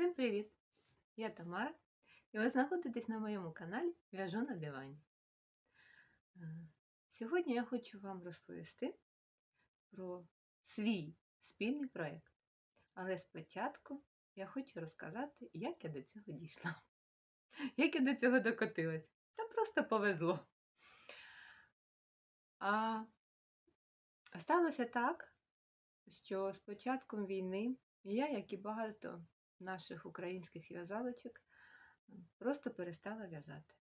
Всім привіт! Я Тамара, і ви знаходитесь на моєму каналі В'яжу на дивані. Сьогодні я хочу вам розповісти про свій спільний проєкт. Але спочатку я хочу розказати, як я до цього дійшла. Як я до цього докотилась. Та просто повезло. А сталося так, що з початком війни я, як і багато наших українських в'язалочок, просто перестала в'язати.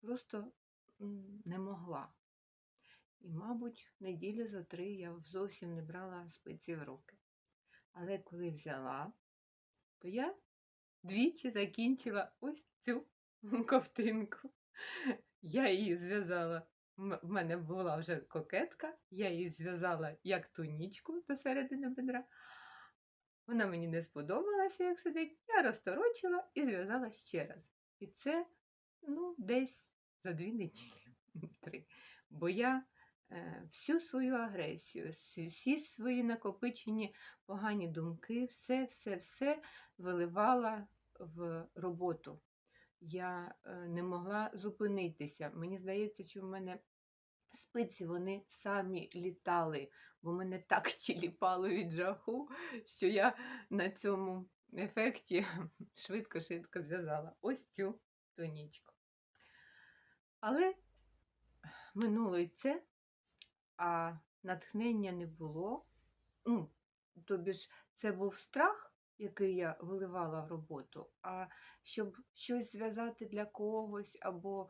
Просто не могла. І, мабуть, неділі за три я зовсім не брала спиці в руки. Але коли взяла, то я двічі закінчила ось цю ковтинку. Я її зв'язала. В мене була вже кокетка, я її зв'язала як тунічку до середини бедра. Вона мені не сподобалася, як сидить. Я розторочила і зв'язала ще раз. І це ну, десь за дві неділі. Три. Бо я е, всю свою агресію, всі- свої накопичені погані думки, все, все, все виливала в роботу. Я е, не могла зупинитися. Мені здається, що в мене спиці вони самі літали, бо мене так тіліпало від жаху, що я на цьому ефекті швидко-швидко зв'язала ось цю тонічку. Але минуло й це, а натхнення не було. Ну, тобі ж це був страх, який я виливала в роботу, а щоб щось зв'язати для когось, або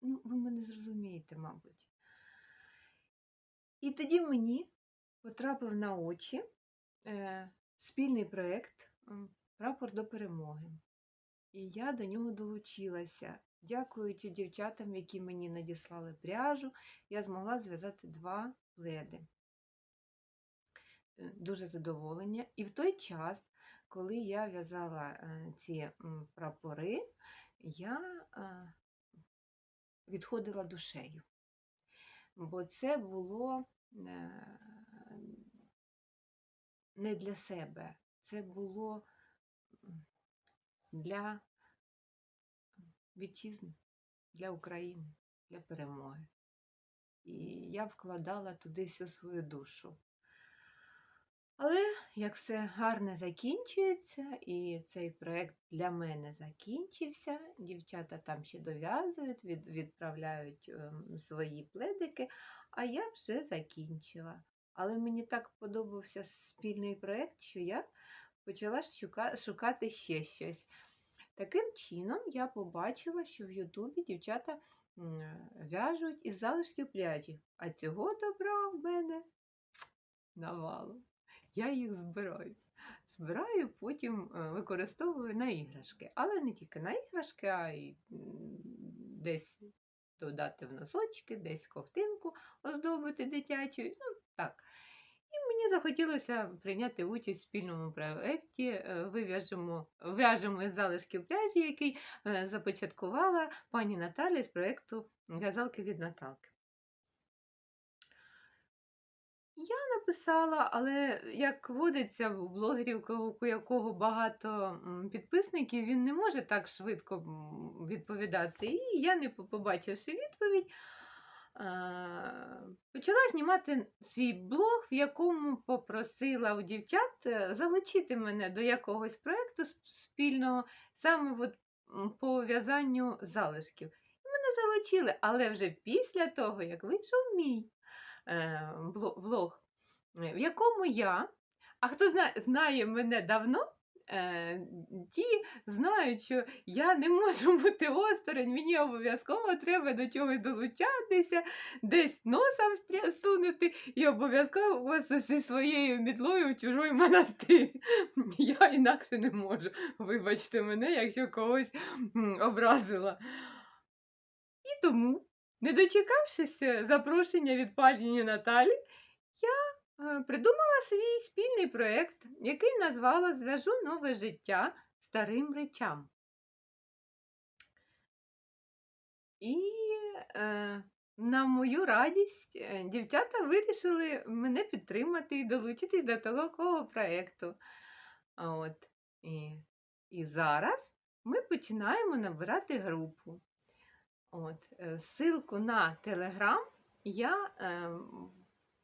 ну, ви мене зрозумієте, мабуть. І тоді мені потрапив на очі е, спільний проєкт Прапор до перемоги. І я до нього долучилася. Дякуючи дівчатам, які мені надіслали пряжу, я змогла зв'язати два пледи. Е, Дуже задоволення. І в той час, коли я в'язала е, ці прапори, я відходила душею. Бо це було не для себе, це було для вітчизни, для України, для перемоги. І я вкладала туди всю свою душу. Але як все гарно закінчується, і цей проєкт для мене закінчився, дівчата там ще дов'язують, від, відправляють ем, свої пледики, а я вже закінчила. Але мені так подобався спільний проєкт, що я почала шука, шукати ще щось. Таким чином я побачила, що в Ютубі дівчата в'яжуть із залишків пряжі, а цього добра в мене навалом. Я їх збираю. Збираю, потім е, використовую на іграшки. Але не тільки на іграшки, а й десь додати в носочки, десь ковтинку оздобити дитячою. Ну, так. І мені захотілося прийняти участь в спільному проєкті. е, Вив'яжемо в'яжемо із залишків пряжі, який е, започаткувала пані Наталя з проєкту В'язалки від Наталки. Я написала, але як водиться в блогерів, у якого багато підписників, він не може так швидко відповідати. І я, не побачивши відповідь, почала знімати свій блог, в якому попросила у дівчат е, залучити мене до якогось проєкту спільного саме от по в'язанню залишків. І мене залучили, але вже після того, як вийшов мій влог, е, в якому я, а хто знає, мене давно, е, ті знають, що я не можу бути осторонь, мені обов'язково треба до чогось долучатися, десь встря- сунути і обов'язково зі своєю мітлою в чужий монастир. Я інакше не можу. Вибачте мене, якщо когось образила. І тому, не дочекавшись запрошення від пані Наталі, я е, придумала свій спільний проєкт, який назвала Зв'яжу нове життя старим речам. І е, на мою радість е, дівчата вирішили мене підтримати і долучитись до такого проєкту. І, і зараз ми починаємо набирати групу. От, е, ссылку на Телеграм я е,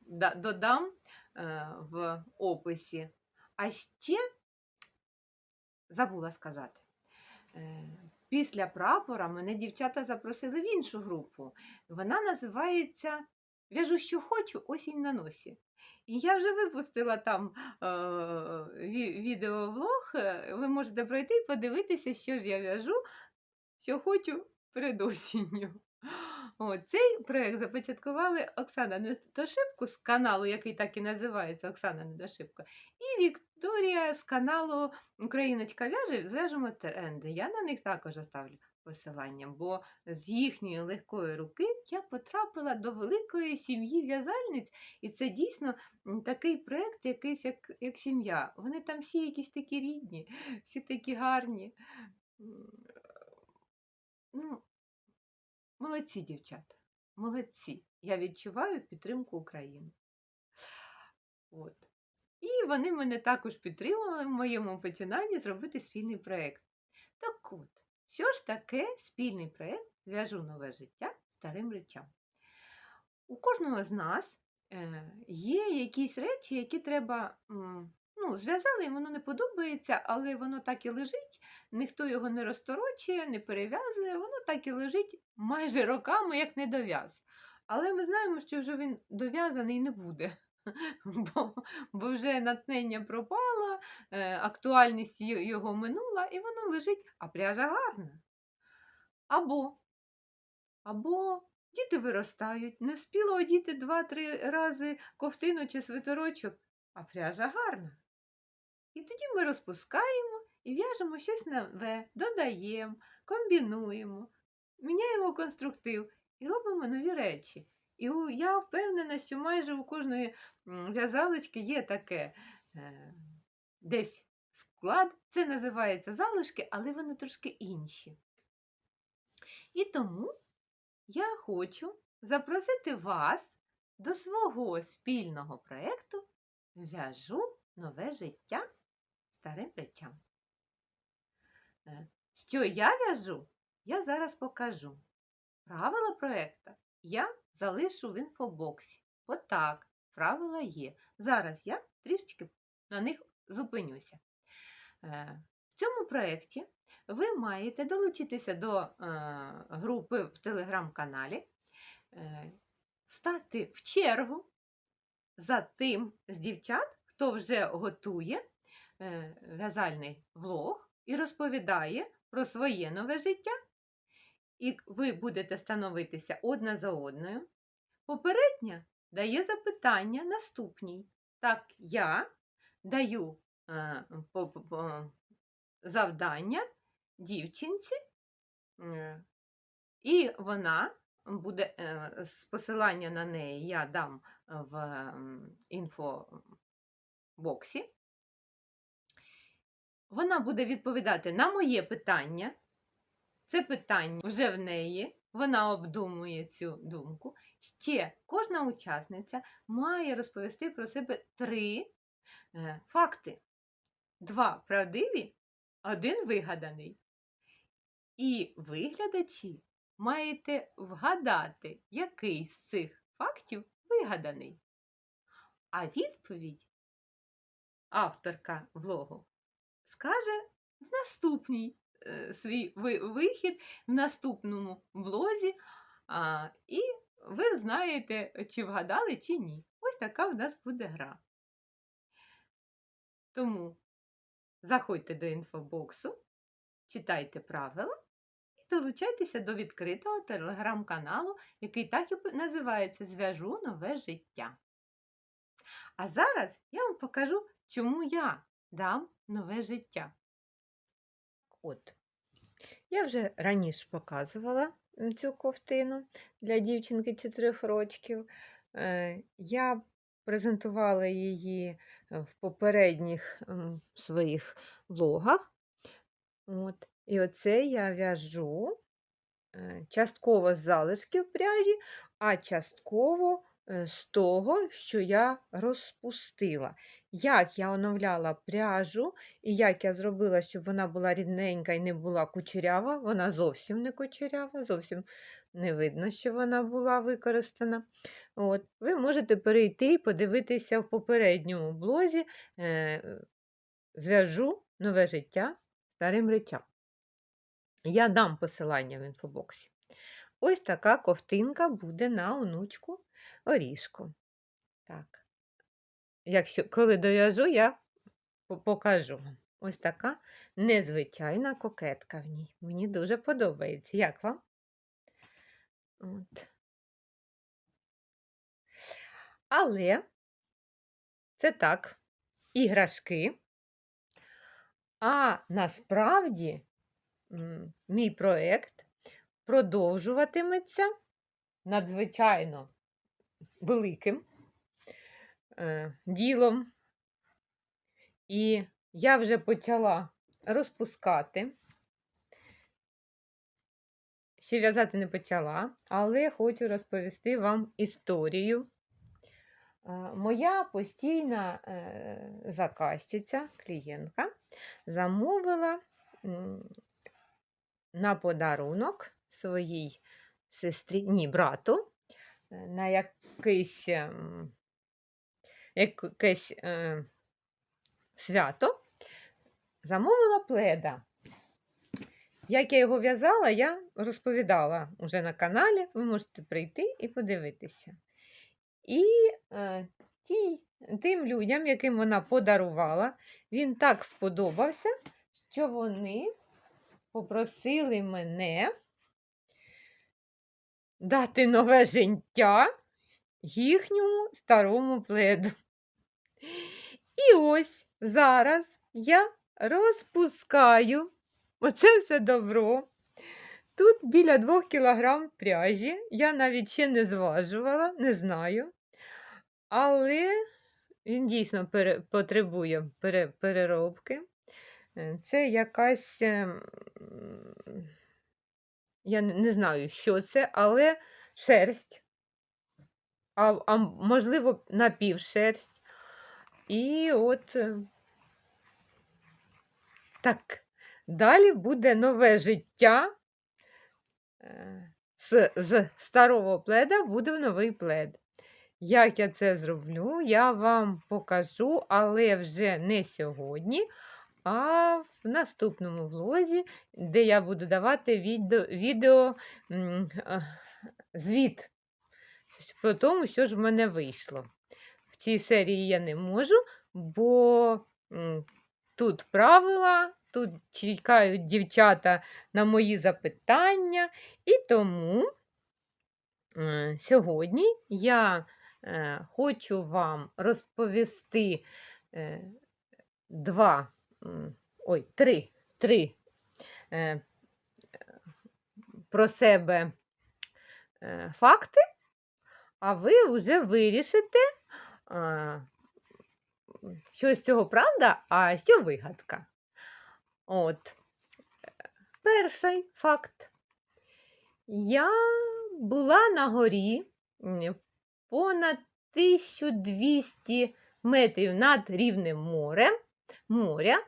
да- додам е, в описі. А ще забула сказати. Е, Після прапора мене дівчата запросили в іншу групу. Вона називається В'яжу, що хочу, осінь на носі. І я вже випустила там е, відеовлог. е, Ви можете пройти і подивитися, що ж я в'яжу, що хочу перед осінню. Цей проєкт започаткували Оксана Недошибко з каналу, який так і називається Оксана Недошибко, і Вікторія з каналу Україночка в'яже зв'яжемо тренди. Я на них також оставлю посилання, бо з їхньої легкої руки я потрапила до великої сім'ї в'язальниць, і це дійсно такий проєкт, якийсь як, як сім'я. Вони там всі якісь такі рідні, всі такі гарні. Ну, молодці, дівчата, молодці. Я відчуваю підтримку України. От. І вони мене також підтримували в моєму починанні зробити спільний проєкт. Так от, що ж таке спільний проєкт Зв'яжу нове життя старим речам? У кожного з нас е, є якісь речі, які треба. Ну, зв'язали, і воно не подобається, але воно так і лежить, ніхто його не розторочує, не перев'язує, воно так і лежить майже роками, як не дов'яз. Але ми знаємо, що вже він дов'язаний не буде, бо, бо вже натнення пропало, е, актуальність його минула, і воно лежить, а пряжа гарна. Або, або діти виростають, не встигла одіти два-три рази ковтину чи свитерочок, а пряжа гарна. І тоді ми розпускаємо і в'яжемо щось нове, додаємо, комбінуємо, міняємо конструктив і робимо нові речі. І я впевнена, що майже у кожної в'язалочки є таке е, десь склад. Це називається залишки, але вони трошки інші. І тому я хочу запросити вас до свого спільного проєкту В'яжу нове життя старим речам. Е, Що я в'яжу, я зараз покажу. Правила проєкту я залишу в інфобоксі. Отак, правила є. Зараз я трішечки на них зупинюся. Е, В цьому проєкті ви маєте долучитися до е, групи в телеграм-каналі, стати в чергу за тим з дівчат, хто вже готує в'язальний влог і розповідає про своє нове життя. І ви будете становитися одна за одною. Попередня дає запитання наступній. Так, я даю е, по- по- завдання дівчинці, е, і вона буде е, з посилання на неї я дам в м, інфобоксі. Вона буде відповідати на моє питання. Це питання вже в неї. Вона обдумує цю думку. Ще кожна учасниця має розповісти про себе три е, факти: два правдиві, один вигаданий. І виглядачі маєте вгадати, який з цих фактів вигаданий. А відповідь авторка влогу скаже в наступній е, свій ви- вихід, в наступному влозі, а, і ви знаєте, чи вгадали, чи ні. Ось така в нас буде гра. Тому заходьте до інфобоксу, читайте правила і долучайтеся до відкритого телеграм-каналу, який так і називається Зв'яжу нове життя. А зараз я вам покажу, чому я дам нове життя. От. Я вже раніше показувала цю ковтину для дівчинки 4 рочків. Е, Я презентувала її в попередніх своїх влогах. От. І оце я в'яжу е, частково з залишків пряжі, а частково з того, що я розпустила. як я оновляла пряжу і як я зробила, щоб вона була рідненька і не була кучерява. Вона зовсім не кучерява, зовсім не видно, що вона була використана. От. Ви можете перейти і подивитися в попередньому блозі е, зв'яжу нове життя старим речам. Я дам посилання в інфобоксі. Ось така ковтинка буде на онучку орішку. Так. Якщо коли дов'яжу, я покажу. Ось така незвичайна кокетка в ній. Мені дуже подобається. Як вам? От. Але це так, іграшки. А насправді мій проєкт продовжуватиметься надзвичайно великим е, ділом. І я вже почала розпускати. Ще в'язати не почала, але хочу розповісти вам історію. Е, Моя постійна е, заказчиця, клієнтка, замовила на подарунок своїй сестрі, ні, брату, на якийсь, ем, якесь е, свято, замовила пледа. Як я його в'язала, я розповідала уже на каналі. Ви можете прийти і подивитися. І е, тій, тим людям, яким вона подарувала, він так сподобався, що вони попросили мене дати нове життя їхньому старому пледу. І ось зараз я розпускаю оце все добро. Тут біля 2 кг пряжі. Я навіть ще не зважувала, не знаю. Але він дійсно пере- потребує пере- переробки. Е, Це якась, ем, я не знаю, що це, але шерсть, а, а можливо, напівшерсть. І от е, так, далі буде нове життя. Е, З, з старого пледа буде новий плед. Як я це зроблю, я вам покажу, але вже не сьогодні, а в наступному влозі, де я буду давати відео, відео звіт по тому, що ж в мене вийшло. В цій серії я не можу, бо тут правила, тут чекають дівчата на мої запитання, і тому е, сьогодні я е, хочу вам розповісти е, два, ой, три, три е, про себе е, факти, а ви вже вирішите, що з цього правда, а що вигадка. От. Перший факт. Я була на горі понад 1200 метрів над рівнем моря, е,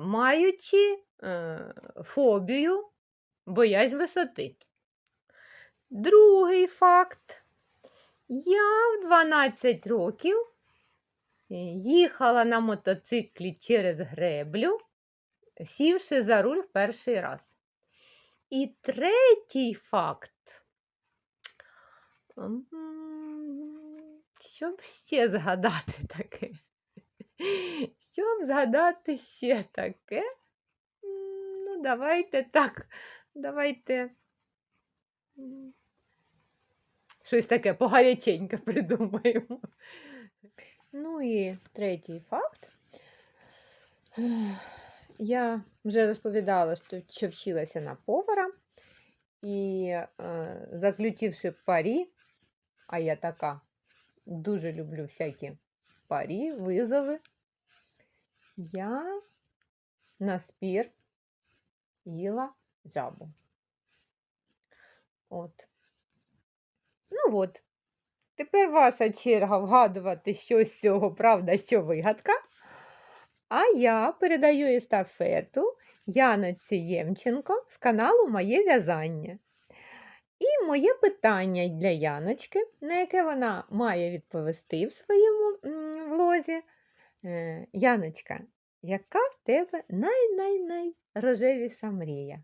маючи е, фобію, боязнь висоти. Другий факт. Я в 12 років е, їхала на мотоциклі через греблю, сівши за руль в перший раз. І третій факт. Щоб ще згадати таке? Щоб згадати ще таке? Ну, давайте так. Давайте. Щось таке погаряченьке придумаємо. Ну і третій факт. Я вже розповідала, що, вчилася на повара, і е, заключивши парі, а я така дуже люблю всякі парі, визови, я на спір їла жабу. От. Ну от, тепер ваша черга вгадувати, що з цього правда, що вигадка. А я передаю естафету Яноці Ємченко з каналу Моє в'язання. І моє питання для Яночки, на яке вона має відповісти в своєму влозі. Е, Яночка, яка в тебе най-най-най мрія?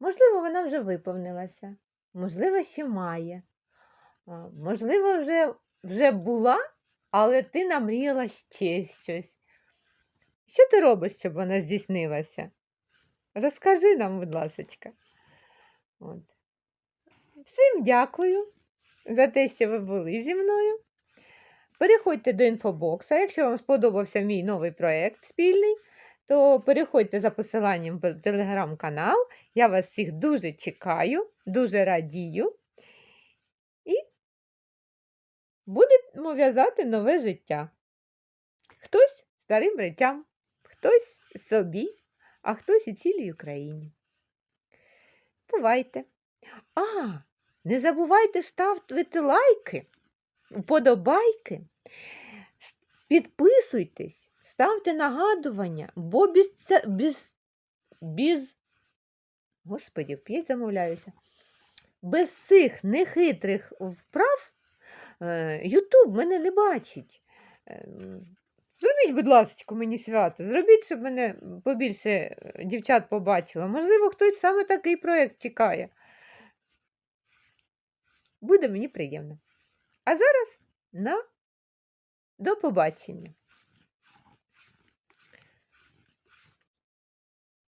Можливо, вона вже виповнилася, можливо, ще має. Можливо, вже, вже була, але ти намріяла ще щось. Що ти робиш, щоб вона здійснилася? Розкажи нам, будь ласочка. От. Всім дякую за те, що ви були зі мною. Переходьте до інфобокса. Якщо вам сподобався мій новий проєкт спільний, то переходьте за посиланням в телеграм-канал. Я вас всіх дуже чекаю, дуже радію. І будемо в'язати нове життя. Хтось старим речам, хтось собі, а хтось і цілій Україні. Бувайте! А, не забувайте ставити лайки, вподобайки, підписуйтесь, ставте нагадування, бо без, без, без Господі, вп'ять замовляюся. Без цих нехитрих вправ е, Ютуб мене не бачить. Ем, Зробіть, будь ласка, мені свято. Зробіть, щоб мене побільше е, дівчат побачило. Можливо, хтось саме такий проєкт чекає. Буде мені приємно. А зараз на до побачення.